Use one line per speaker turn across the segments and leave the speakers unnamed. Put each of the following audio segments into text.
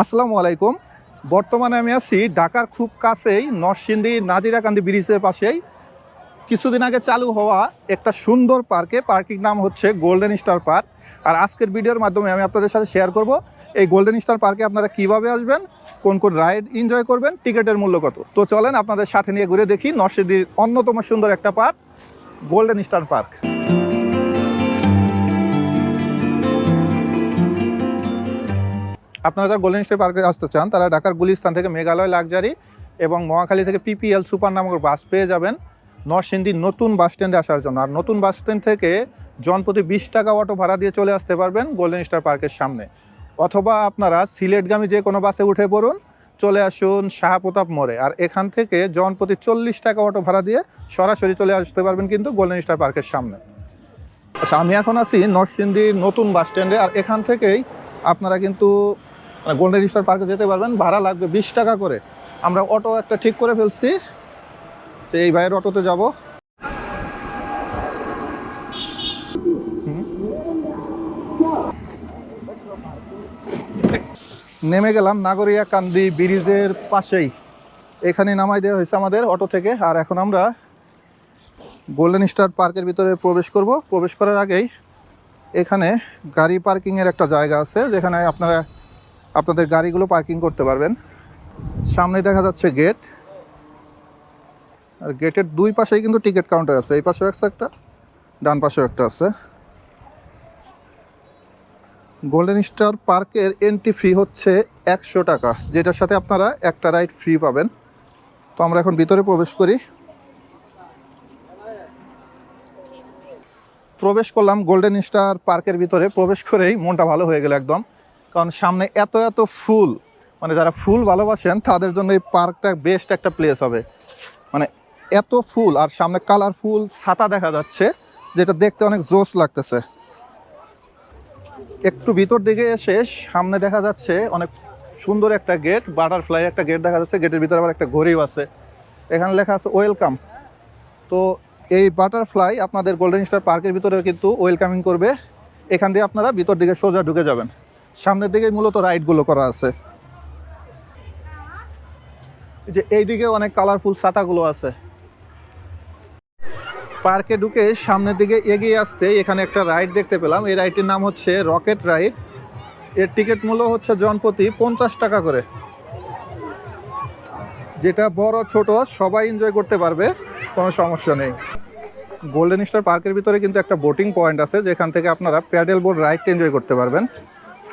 আসসালামু আলাইকুম। বর্তমানে আমি আছি ঢাকার খুব কাছেই নরসিংদী নাজিরাকান্দি ব্রিজের পাশেই। কিছুদিন আগে চালু হওয়া একটা সুন্দর পার্কে, পার্কের নাম হচ্ছে গোল্ডেন স্টার পার্ক। আর আজকের ভিডিওর মাধ্যমে আমি আপনাদের সাথে শেয়ার করব এই গোল্ডেন স্টার পার্কে আপনারা কীভাবে আসবেন, কোন কোন রাইড এনজয় করবেন, টিকিটের মূল্য কত। তো চলেন আপনাদের সাথে নিয়ে ঘুরে দেখি নরসিংদীর অন্যতম সুন্দর একটা পার্ক, গোল্ডেন স্টার পার্ক। আপনারা যারা গোল্ডেন স্টার পার্কে আসতে চান, তারা ঢাকার গুলিস্তান থেকে মেঘালয় লাক্সারি এবং মহাখালী থেকে পিপিএল সুপার নামক বাস পেয়ে যাবেন নরসিংদীর নতুন বাস স্ট্যান্ডে আসার জন্য। আর নতুন বাস স্ট্যান্ড থেকে জনপ্রতি বিশ টাকা অটো ভাড়া দিয়ে চলে আসতে পারবেন গোল্ডেন স্টার পার্কের সামনে। অথবা আপনারা সিলেটগামী যে কোনো বাসে উঠে পড়ুন, চলে আসুন শাহপ্রতাপ মোড়ে। আর এখান থেকে জনপ্রতি চল্লিশ টাকা অটো ভাড়া দিয়ে সরাসরি চলে আসতে পারবেন কিন্তু গোল্ডেন স্টার পার্কের সামনে। আচ্ছা আমি এখন আছি নরসিংদীর নতুন বাস স্ট্যান্ডে আর এখান থেকেই আপনারা কিন্তু মানে গোল্ডেন স্টার পার্কে যেতে পারবেন, ভাড়া লাগবে বিশ টাকা করে। আমরা অটো একটা ঠিক করে ফেলছি। তো এই ভাইয়ের অটোতে যাব। নেমে গেলাম নাগরিয়া কান্দি ব্রিজের পাশেই। এখানে নামাই দেওয়া হয়েছে আমাদের অটো থেকে। আর এখন আমরা গোল্ডেন স্টার পার্কের ভিতরে প্রবেশ করব। প্রবেশ করার আগেই এখানে গাড়ি পার্কিংয়ের একটা জায়গা আছে, যেখানে আপনারা আপনাদের গাড়িগুলো পার্কিং করতে পারবেন। সামনে দেখা যাচ্ছে গেট। আর গেটের দুই পাশেই কিন্তু টিকিট কাউন্টার আছে। এই পাশেও একটা ডান পাশেও একটা আছে। গোল্ডেন স্টার পার্কের এন্ট্রি ফি হচ্ছে একশো টাকা, যেটার সাথে আপনারা একটা রাইড ফ্রি পাবেন। তো আমরা এখন ভিতরে প্রবেশ করি। প্রবেশ করলাম গোল্ডেন স্টার পার্কের ভিতরে। প্রবেশ করেই মনটা ভালো হয়ে গেল একদম। কারণ সামনে এত এত ফুল মানে যারা ফুল ভালোবাসেন, তাদের জন্য এই পার্কটা বেস্ট একটা প্লেস হবে। মানে এত ফুল, আর সামনে কালারফুল ছাতা দেখা যাচ্ছে, যেটা দেখতে অনেক জোস লাগতেছে। একটু ভিতর দিকে এসে সামনে দেখা যাচ্ছে অনেক সুন্দর একটা গেট বাটারফ্লাই একটা গেট দেখা যাচ্ছে গেটের ভিতরে আবার একটা ঘড়িও আছে। এখানে লেখা আছে ওয়েলকাম তো এই বাটারফ্লাই আপনাদের গোল্ডেন স্টার পার্কের ভিতরে কিন্তু ওয়েলকামিং করবে। এখান দিয়ে আপনারা ভিতর দিকে সোজা ঢুকে যাবেন। সামনের দিকে মূলত রাইডগুলো করা আছে। যে এইদিকে অনেক কালারফুল ছাতাগুলো আছে। পার্কে ঢুকে সামনের দিকে এগিয়ে আসতে এখানে একটা রাইড দেখতে পেলাম। এই রাইডটির নাম হচ্ছে রকেট রাইড। এর টিকিট মূল্য হচ্ছে জনপ্রতি পঞ্চাশ টাকা করে। যেটা বড়, ছোট, সবাই এনজয় করতে পারবে, কোনো সমস্যা নেই। গোল্ডেন স্টার পার্কের ভিতরে কিন্তু একটা বোটিং পয়েন্ট আছে, যেখান থেকে আপনারা প্যাডেল বোর্ড রাইড এনজয় করতে পারবেন।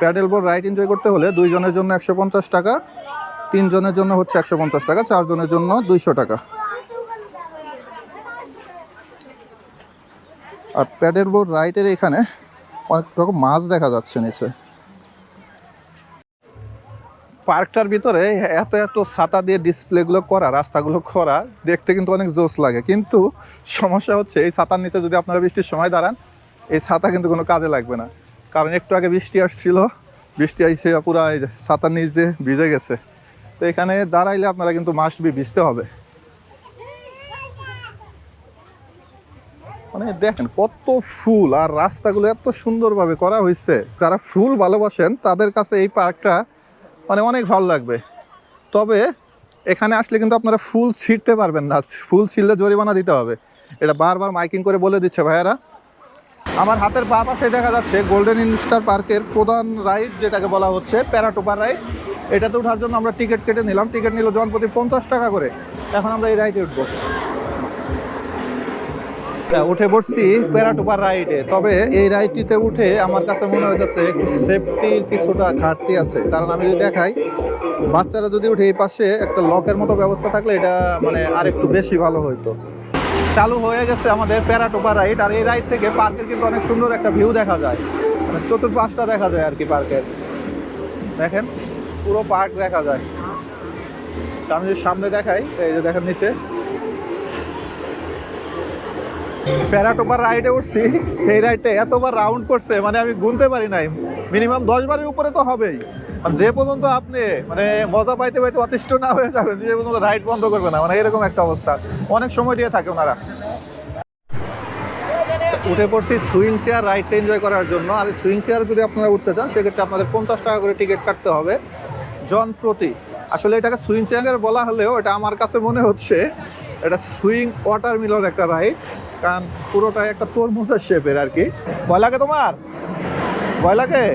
প্যাডেল বোর্ড রাইড এনজয় করতে হলে দুইজনের জন্য একশো পঞ্চাশ টাকা, তিনজনের জন্য হচ্ছে একশো পঞ্চাশ টাকা, চারজনের জন্য দুইশো টাকা। আর প্যাডেল বোর্ড রাইডের এখানে অনেক রকম মাছ দেখা যাচ্ছে নিচে। পার্কটার ভিতরে এত এত ছাতা দিয়ে ডিসপ্লেগুলো করা, রাস্তাগুলো করা, দেখতে কিন্তু অনেক জোস লাগে। কিন্তু সমস্যা হচ্ছে, এই ছাতার নিচে যদি আপনারা বৃষ্টির সময় দাঁড়ান, এই ছাতা কিন্তু কোনো কাজে লাগবে না। কারণ একটু আগে বৃষ্টি আসছিল। বৃষ্টি আইসে পুরো এই ছাতার নিচ দিয়ে ভিজে গেছে। তো এখানে দাঁড়াইলে আপনারা কিন্তু মাস্ট বি ভিজতে হবে। মানে দেখেন কত ফুল আর রাস্তাগুলো এত সুন্দরভাবে করা হয়েছে যারা ফুল ভালোবাসেন, তাদের কাছে এই পার্কটা মানে অনেক ভালো লাগবে। তবে এখানে আসলে কিন্তু আপনারা ফুল ছিঁড়তে পারবেন না। ফুল ছিঁড়লে জরিমানা দিতে হবে। এটা বারবার মাইকিং করে বলে দিচ্ছে ভাইয়ারা। আমার হাতের বা পাশে দেখা যাচ্ছে গোল্ডেন ইনস্টার পার্কের প্রধান রাইড যেটাকে বলা হচ্ছে প্যারাটোপার রাইড এটাতে ওঠার জন্য আমরা টিকিট কেটে নিলাম। টিকিট নিল জনপ্রতি পঞ্চাশ টাকা করে। এখন আমরা এই রাইডে উঠবো। হ্যাঁ, উঠে পড়ছি প্যারাটোপার রাইডে তবে এই রাইডটিতে উঠে আমার কাছে মনে হইতেছে একটু সেফটির কিছুটা ঘাটতি আছে। কারণ আমি যদি দেখাই বাচ্চারা যদি উঠে এই পাশে একটা লকের মতো ব্যবস্থা থাকলে এটা মানে আর একটু বেশি ভালো হইতো। চালু হয়ে গেছে আমাদের প্যারাটোপার। রাইড আর এই রাইড থেকে পার্কের কিন্তু অনেক সুন্দর একটা ভিউ দেখা যায়। মানে চতুর্পাশটা দেখা যায় আর কি পার্কের। দেখেন, পুরো পার্ক দেখা যায়। আমি যদি সামনে দেখাই, এই যে দেখেন নিচে। প্যারাটোপার রাইডে উঠছি, এই রাইডটা এতবার রাউন্ড করছে মানে আমি গুনতে পারি নাই। মিনিমাম দশ বারের উপরে তো হবেই। আর যে পর্যন্ত আপনি মানে মজা পাইতে পাইতে অতিষ্ঠ না হয়ে যাবেন, যে পর্যন্ত রাইড বন্ধ করবে না মানে এরকম একটা অবস্থা। অনেক সময় দিয়ে থাকে ওনারা। উঠে পড়ছি সুইং চেয়ার রাইডটা এনজয় করার জন্য। আর সুইং চেয়ার যদি আপনারা উঠতে চান, সেক্ষেত্রে আপনাদের পঞ্চাশ টাকা করে টিকিট কাটতে হবে। জন প্রতি। আসলে এটাকে সুইং চ্যাঙ্গার বলা হলেও, এটা আমার কাছে মনে হচ্ছে, এটা সুইং ওয়াটার মিলর একটা রাইড। কারণ পুরোটাই একটা তরমুজের শেপের আর কি। ভয় লাগে তোমার? ভয় লাগে?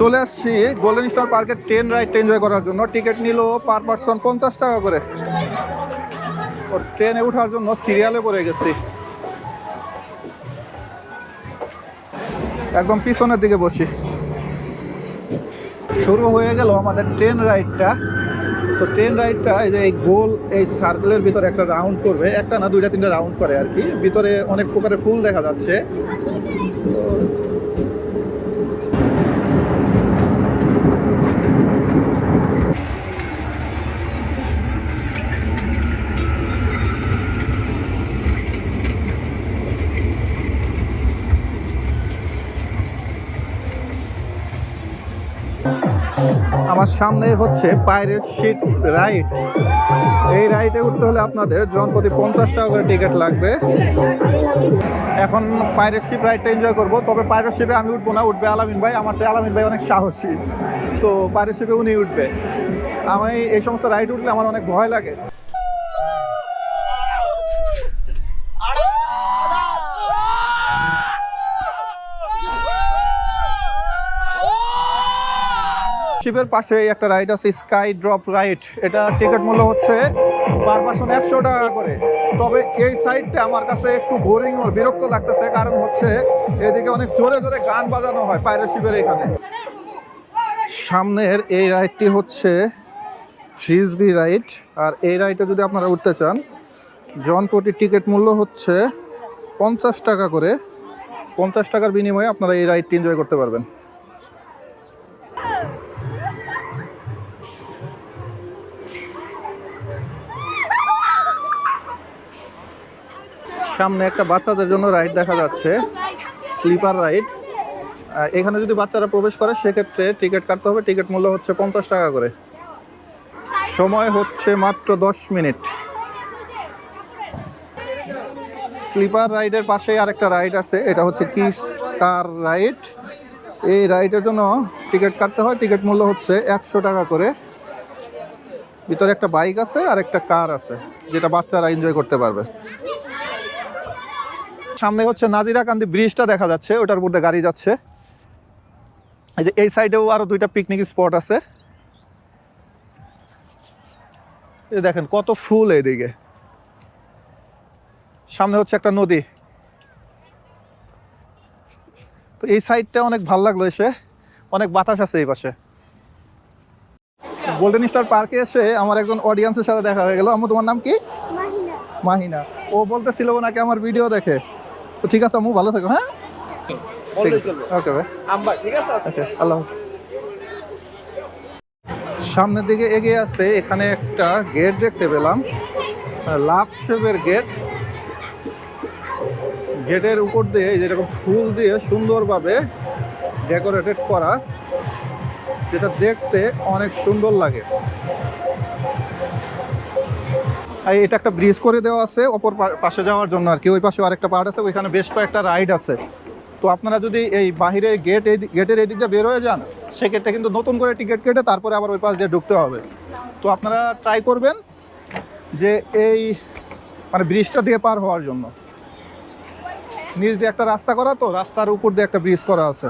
চলে আসছি গোল্ডেন স্টার পার্কে ট্রেন রাইড এনজয় করার জন্য। টিকিট নিল পার পার্সন পঞ্চাশ টাকা করে। ও ট্রেনে ওঠার জন্য সিরিয়ালে পড়ে গেছি। একদম পিছনের দিকে বসি। শুরু হয়ে গেল আমাদের ট্রেন রাইডটা তো ট্রেন রাইডটা এই যে এই গোল, এই সার্কেলের ভিতরে একটা রাউন্ড করবে। একটা না দুইটা তিনটা রাউন্ড করে আর কি। ভিতরে অনেক প্রকারের ফুল দেখা যাচ্ছে। আমার সামনে হচ্ছে পায়রের শিট রাইড। এই রাইডে উঠতে হলে আপনাদের জনপ্রতি পঞ্চাশ টাকা করে টিকিট লাগবে। এখন পায়রের শিপ রাইডটা এনজয় করব। তবে পায়রের শিপে আমি উঠবো না, উঠবে আলামিন ভাই। আমার চেয়ে আলামিন ভাই অনেক সাহসী। তো পায়রের শিপে উনি উঠবে। আমি এই সমস্ত রাইড উঠলে আমার অনেক ভয় লাগে। শিপের পাশে একটা রাইড আছে স্কাই ড্রপ রাইড এটা টিকিট মূল্য হচ্ছে পার পার্সন একশো টাকা করে। তবে এই সাইডটা আমার কাছে একটু বোরিং ও বিরক্ত লাগতেছে, কারণ হচ্ছে এদিকে অনেক জোরে জোরে গান বাজানো হয় পায়রা শিবের এখানে। সামনের এই রাইডটি হচ্ছে ফ্রিজবি রাইড আর এই রাইডে যদি আপনারা উঠতে চান জন প্রতি টিকিট মূল্য হচ্ছে পঞ্চাশ টাকা করে। পঞ্চাশ টাকার বিনিময়ে আপনারা এই রাইডটি এনজয় করতে পারবেন। সামনে একটা বাচ্চাদের জন্য রাইড দেখা যাচ্ছে স্লিপার রাইড এখানে যদি বাচ্চারা প্রবেশ করে, সেক্ষেত্রে টিকিট কাটতে হবে। টিকিট মূল্য হচ্ছে পঞ্চাশ টাকা করে। সময় হচ্ছে মাত্র দশ মিনিট। স্লিপার রাইডের পাশে আরেকটা রাইড আছে। এটা হচ্ছে কিস কার রাইড এই রাইডের জন্য টিকিট কাটতে হয়। টিকিট মূল্য হচ্ছে একশো টাকা করে। ভিতরে একটা বাইক আছে আর একটা কার আছে, যেটা বাচ্চারা এনজয় করতে পারবে। সামনে হচ্ছে নাজিরা কান্দি ব্রিজটা দেখা যাচ্ছে ওটার উপর গাড়ি যাচ্ছে। এই যে এই সাইডেও আরও দুইটা পিকনিক স্পট আছে। এই দেখেন কত ফুল এইদিকে। সামনে হচ্ছে একটা নদী। তো এই সাইডটা অনেক ভালো লাগল এসে অনেক বাতাস আছে এই পাশে। গোল্ডেন স্টার পার্কে এসে আমার একজন অডিয়েন্সের সাথে দেখা হয়ে গেল। আমার তোমার নাম কি?
মাহিনা।
ও বলতেছিল নাকি আমার ভিডিও দেখে। ঠিক আছে আমু ভালো থাকো হ্যাঁ? ওকে ভাই
আম্বা ঠিক আছে?
আচ্ছা আল্লাহ সামনের দিকে এগিয়ে আসতে এখানে একটা গেট দেখতে পেলাম লাভ শেপের গেট। গেটের উপর দিয়ে যেরকম ফুল দিয়ে সুন্দরভাবে ডেকোরেটেড করা যেটা দেখতে অনেক সুন্দর লাগে। এটা একটা ব্রিজ করে দেওয়া আছে, অপর পাশে যাওয়ার জন্য আর কি। ওই পাশে আরেকটা পার্ট আছে, ওইখানে বেশ কয়েকটা রাইড আছে। তো আপনারা যদি এই বাহিরের গেট এই গেটের এই দিক দিয়ে বের হয়ে যান, সেক্ষেত্রে কিন্তু নতুন করে টিকিট কেটে তারপরে আবার ওই পাশ দিয়ে ঢুকতে হবে। তো আপনারা ট্রাই করবেন যে এই মানে ব্রিজটা দিয়ে পার হওয়ার জন্য। নিচ দিয়ে একটা রাস্তা করা তো, রাস্তার উপর দিয়ে একটা ব্রিজ করা আছে।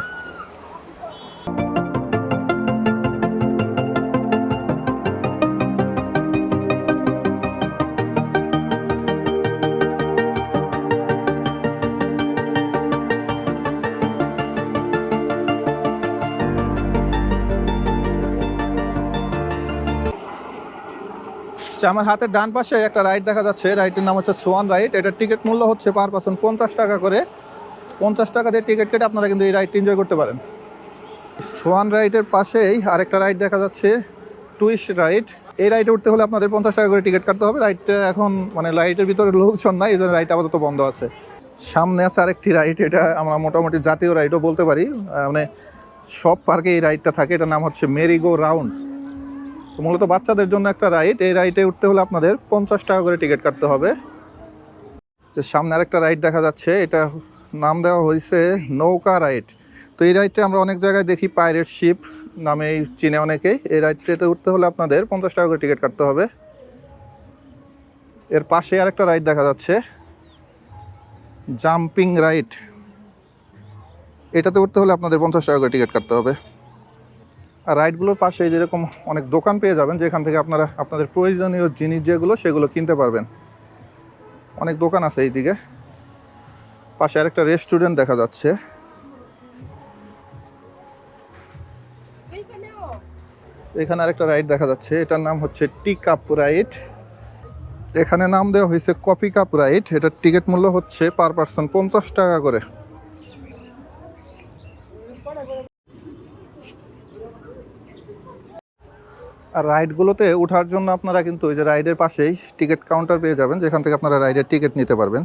আচ্ছা আমার হাতের ডান পাশে একটা রাইড দেখা যাচ্ছে। রাইডের নাম হচ্ছে সোয়ান রাইড। এটার টিকিট মূল্য হচ্ছে পার পার্সন পঞ্চাশ টাকা করে। পঞ্চাশ টাকা দিয়ে টিকিট কেটে আপনারা কিন্তু এই রাইডটি এনজয় করতে পারেন। সোয়ান রাইডের পাশেই আরেকটা রাইড দেখা যাচ্ছে, টুইস্ট রাইড। এই রাইডে উঠতে হলে আপনাদের পঞ্চাশ টাকা করে টিকিট কাটতে হবে। রাইডটা এখন মানে রাইডের ভিতরে লোকজন নাই, এই জন্য রাইড আপাতত বন্ধ আছে। সামনে আছে আরেকটি রাইড, এটা আমরা মোটামুটি জাতীয় রাইডও বলতে পারি। মানে সব পার্কে এই রাইডটা থাকে। এটার নাম হচ্ছে মেরিগো রাউন্ড। মূলত বাচ্চাদের জন্য একটা রাইড এই রাইডে উঠতে হলে আপনাদের পঞ্চাশ টাকা করে টিকিট কাটতে হবে। যে সামনে আরেকটা রাইড দেখা যাচ্ছে, এটা নাম দেওয়া হয়েছে নৌকা রাইড তো এই রাইডটা আমরা অনেক জায়গায় দেখি পাইরেট শিপ নামে চিনে অনেকেই। এই রাইডটাতে উঠতে হলে আপনাদের পঞ্চাশ টাকা করে টিকিট কাটতে হবে। এর পাশে আরেকটা রাইড দেখা যাচ্ছে জাম্পিং রাইড এটাতে উঠতে হলে আপনাদের পঞ্চাশ টাকা করে টিকিট কাটতে হবে। আর রাইডগুলোর পাশে যেরকম অনেক দোকান পেয়ে যাবেন, যেখান থেকে আপনারা আপনাদের প্রয়োজনীয় জিনিস যেগুলো সেগুলো কিনতে পারবেন। অনেক দোকান আছে এইদিকে। পাশে আরেকটা রেস্টুরেন্ট দেখা যাচ্ছে। এখানে আরেকটা রাইড দেখা যাচ্ছে, এটার নাম হচ্ছে টি কাপ রাইড। এখানে নাম দেওয়া হয়েছে কফি কাপ রাইড, এটার টিকিট মূল্য হচ্ছে পার পার্সন পঞ্চাশ টাকা করে। আর রাইডগুলোতে ওঠার জন্য আপনারা কিন্তু ওই যে রাইডের পাশেই টিকিট কাউন্টার পেয়ে যাবেন, যেখান থেকে আপনারা রাইডের টিকিট নিতে পারবেন।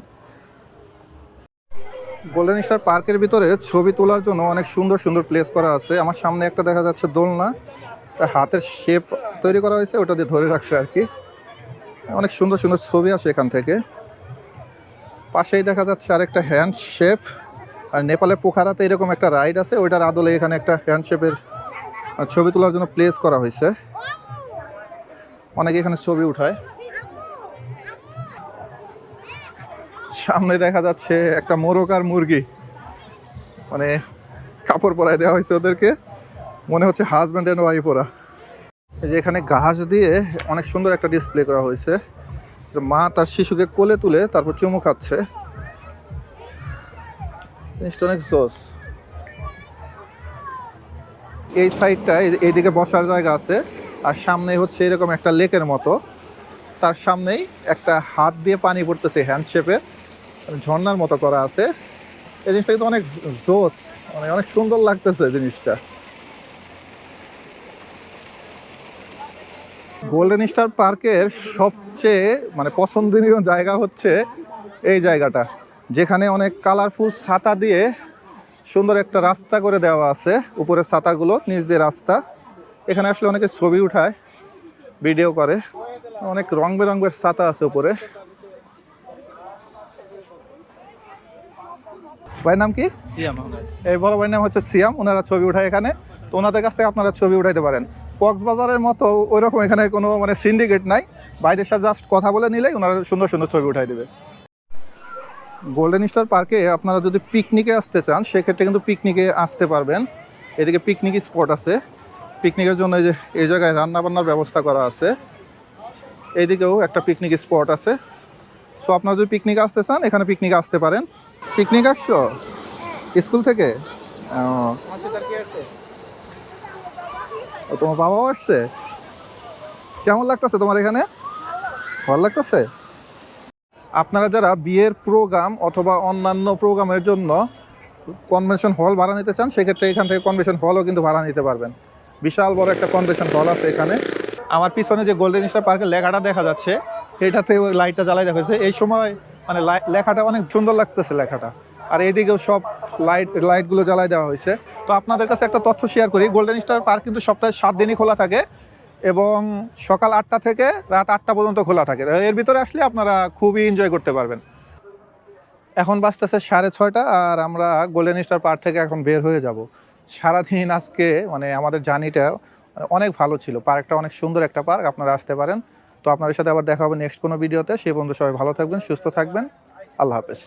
গোল্ডেন স্টার পার্কের ভিতরে ছবি তোলার জন্য অনেক সুন্দর সুন্দর প্লেস করা আছে। আমার সামনে একটা দেখা যাচ্ছে দোলনা হাতের শেপ তৈরি করা হয়েছে, ওটা দিয়ে ধরে রাখছে আর কি। অনেক সুন্দর সুন্দর ছবি আসে এখান থেকে। পাশেই দেখা যাচ্ছে আরেকটা হ্যান্ড শেপ আর নেপালে পোখারাতে এরকম একটা রাইড আছে, ওইটার আদলে এখানে একটা হ্যান্ড শেপের ছবি তোলার জন্য প্লেস করা হয়েছে। অনেকে এখানে ছবি উঠায়। সামনে দেখা যাচ্ছে একটা মোরগ আর মুরগি। মানে কাপড় পরায় দেওয়া হয়েছে ওদেরকে। মনে হচ্ছে হাজব্যান্ড অ্যান্ড ওয়াইফ ওরা। যে এখানে ঘাস দিয়ে অনেক সুন্দর একটা ডিসপ্লে করা হয়েছে। মা তার শিশুকে কোলে তুলে তারপর চুমু খাচ্ছে। এই সাইডটা এইদিকে বসার জায়গা আছে। আর সামনে হচ্ছে এরকম একটা লেকের মতো। তার সামনেই একটা হাত দিয়ে পানি পড়তেছে হ্যান্ড শেপে ঝর্ণার মতো করা আছে। এই জিনিসটা কিন্তু অনেক জোস মানে অনেক সুন্দর লাগতেছে জিনিসটা। গোল্ডেন স্টার পার্কের সবচেয়ে মানে পছন্দনীয় জায়গা হচ্ছে এই জায়গাটা। যেখানে অনেক কালারফুল ছাতা দিয়ে সুন্দর একটা রাস্তা করে দেওয়া আছে। উপরে ছাতাগুলো, নিচ দিয়ে রাস্তা। এখানে আসলে অনেকে ছবি উঠায় ভিডিও করে। অনেক রং বেরঙের ছাতা আছে উপরে। ভাইয়ের নাম কি?
সিয়াম
এই বড় ভাইয়ের নাম হচ্ছে সিয়াম ওনারা ছবি উঠায় এখানে। তো ওনাদের কাছ থেকে আপনারা ছবি উঠাইতে পারেন। কক্সবাজারের মতো ওই রকম এখানে কোনো মানে সিন্ডিকেট নাই। বাইরের সাথে জাস্ট কথা বলে নিলেই ওনারা সুন্দর সুন্দর ছবি উঠাই দেবে। গোল্ডেন স্টার পার্কে আপনারা যদি পিকনিকে আসতে চান সেক্ষেত্রে কিন্তু পিকনিকে আসতে পারবেন। এদিকে পিকনিক স্পট আছে। পিকনিকের জন্য এই যে এই জায়গায় রান্না বান্নার ব্যবস্থা করা আছে। এইদিকেও একটা পিকনিক স্পট আছে। সো আপনারা যদি পিকনিক আসতে চান এখানে পিকনিক আসতে পারেন। পিকনিক আসছো? স্কুল থেকে? ও, তোমার বাবাও আসছে? কেমন লাগতেছে তোমার এখানে? ভালো লাগতেছে? আপনারা যারা বিয়ের প্রোগ্রাম অথবা অন্যান্য প্রোগ্রামের জন্য কনভেনশন হল ভাড়া নিতে চান সেক্ষেত্রে এখান থেকে কনভেনশন হলও কিন্তু ভাড়া নিতে পারবেন। বিশাল বড় একটা কনভেনশন হল আছে এখানে। আমার পিছনে যে গোল্ডেন স্টার পার্কের লেখাটা দেখা যাচ্ছে, এটাতে ওই লাইটটা জ্বালাই দেখা হয়েছে এই সময় মানে লেখাটা অনেক সুন্দর লাগতেছে লেখাটা। আর এইদিকেও সব লাইট লাইটগুলো জ্বালাই দেওয়া হয়েছে। তো আপনাদের কাছে একটা তথ্য শেয়ার করি গোল্ডেন স্টার পার্ক কিন্তু সপ্তাহে সাত দিনই খোলা থাকে এবং সকাল আটটা থেকে রাত আটটা পর্যন্ত খোলা থাকে। এর ভিতরে আসলে আপনারা খুবই এনজয় করতে পারবেন। এখন বাজতেছে সাড়ে ছয়টা আর আমরা গোল্ডেন স্টার পার্ক থেকে এখন বের হয়ে যাব। সারাদিন আজকে মানে আমাদের জার্নিটা অনেক ভালো ছিল। পার্কটা অনেক সুন্দর একটা পার্ক, আপনারা আসতে পারেন। তো আপনাদের সাথে আবার দেখা হবে নেক্সট কোনো ভিডিওতে। সেই বন্ধু সবাই ভালো থাকবেন, সুস্থ থাকবেন। আল্লাহ হাফেজ।